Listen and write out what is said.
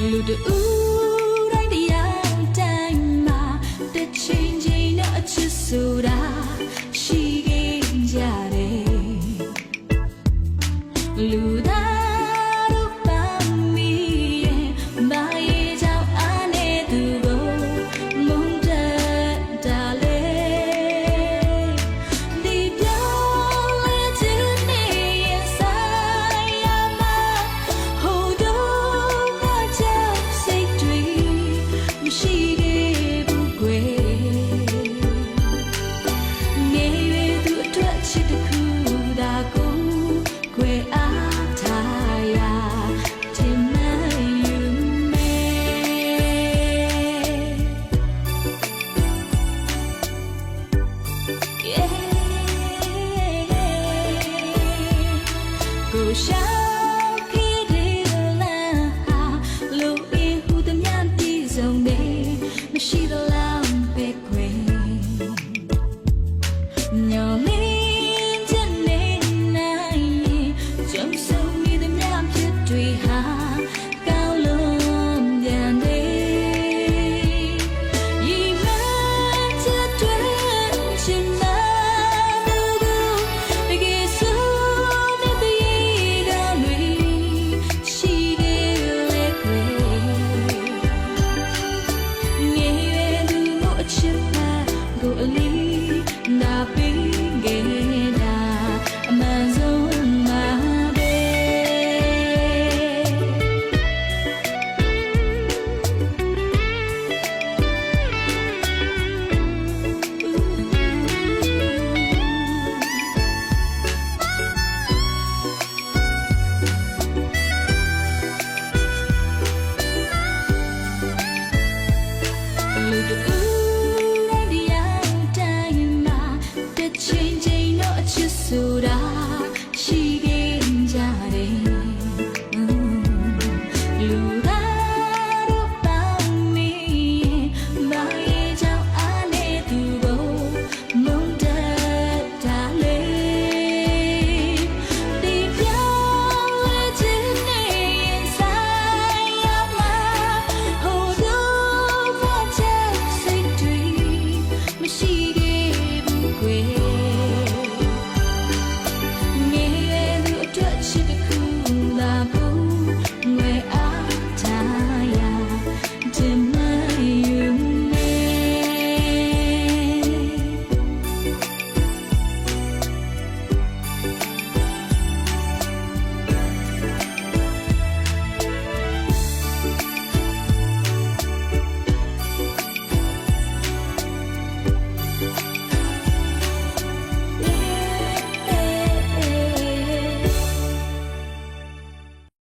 လူတူတိုင်းတရားတိုင်းမှာတချင်းချင်းတော့အချစ်ဆိုတာ No limit. you.